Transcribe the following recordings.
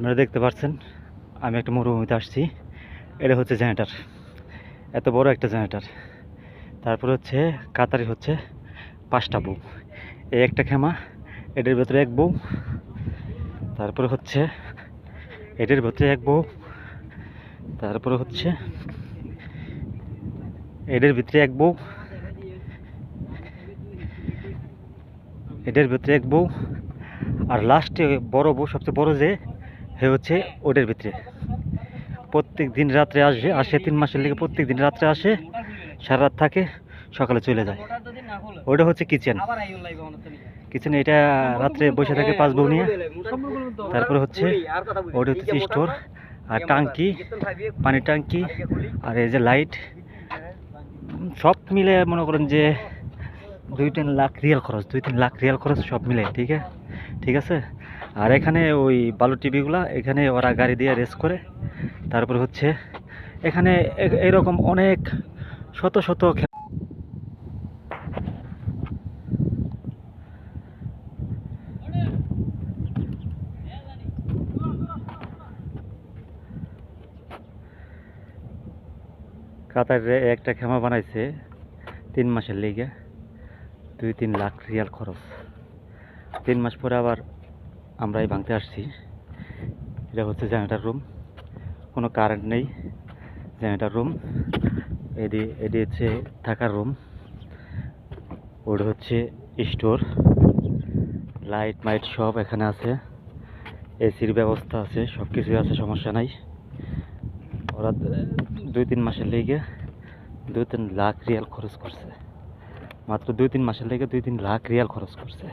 আপনারা দেখতে পাচ্ছেন আমি একটা মরুভূমিতে আসছি। এটা হচ্ছে জেনারেটার এত বড় একটা জেনারেটার তারপরে হচ্ছে কাতারি হচ্ছে পাঁচটা বউ। এই একটা খেমা, এটার ভেতরে এক বউ। তারপরে হচ্ছে এটার ভেতরে এক বউ। তারপরে হচ্ছে এটার ভিতরে এক বউ। এটার ভিতরে এক বউ। আর লাস্টে বড় বউ, সবচেয়ে বড় যে হচ্ছে ওটার ভিতরে। প্রত্যেক দিন রাত্রে আসে আসে তিন মাসের লেগে প্রত্যেক দিন রাত্রে আসে, সারা রাত থাকে, সকালে চলে যায়। ওটা হচ্ছে কিচেন। কিচেন এটা রাত্রে বসে থাকে পাঁচ বউ নিয়ে। তারপরে হচ্ছে ওটা হচ্ছে স্টোর আর টাঙ্কি, পানির টাঙ্কি আর এই যে লাইট। সব মিলে মনে করেন যে দুই তিন লাখ রিয়াল খরচ, দুই তিন লাখ রিয়াল খরচ সব মিলে, ঠিক আছে? ঠিক আছে? আর এখানে ওই বালু টিভিগুলা, এখানে ওরা গাড়ি দিয়ে রেস করে। তারপর হচ্ছে এখানে এরকম অনেক শত শত কাতারে একটা খেমা বানাইছে তিন মাসের লেগে দুই তিন লাখ রিয়াল খরচ। তিন মাস পরে আবার আমরা এই ভাঙতে আসছি। এটা হচ্ছে জেনারেটার রুম কোনো কারেন্ট নেই জেনারেটার রুম এদি, এটি হচ্ছে থাকার রুম ওটা হচ্ছে স্টোর লাইট মাইট সব এখানে আছে। এসির ব্যবস্থা আছে সব কিছুই আছে, সমস্যা নাই। ওরা দুই তিন মাসের লেগে দুই তিন লাখ রিয়াল খরচ করছে। মাত্র দুই তিন মাসের লেগে দুই তিন লাখ রিয়াল খরচ করছে।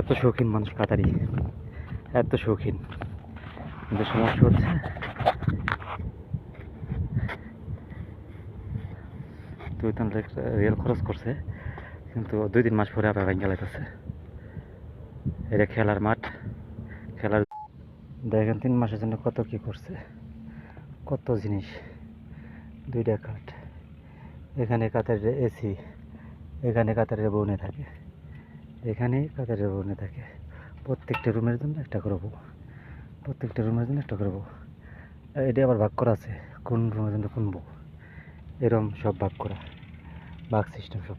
এত শৌখিন মানুষ কাতারি। এত শৌখিন। কিন্তু সমস্যা হচ্ছে দুই তিন লাখ রিয়াল খরচ করছে, কিন্তু দুই তিন মাস পরে আবার ভেঙে লাইতেছে এটা খেলার মাঠ, খেলার দেখেন তিন মাসের জন্য কত কি করছে, কত জিনিস, দুইটা কাঠ এখানে কাতারের এসি, এখানে কাতারের বনে থাকে। এখানে কাতারের বনে থাকে। প্রত্যেকটা রুমের জন্য একটা করে বউ। প্রত্যেকটা রুমের জন্য একটা করে বউ। এটা আবার ভাগ করা আছে। কোন রুমের জন্য কোন বউ। এরম সব ভাগ করা। ভাগ সিস্টেম সব।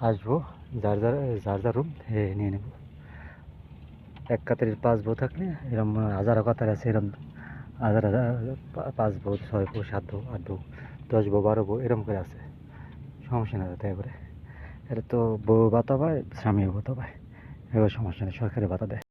আসব, যার যার যার যার রুম নিয়ে নেব। এক কাতারের পাঁচ বউ থাকলে এরম হাজারো কাতার আছে, এরম হাজার হাজার পাঁচ বউ, ছয় বউ, সাত বউ, আট বউ, দশ বউ, বারো বউ, এরম করে আছে। সমস্যা নেই তাই করে। এটা তো বউ ভাতা পায় স্বামীও ভাতা পায়। এবার সমস্যা নেই সরকারি ভাতা দেয়।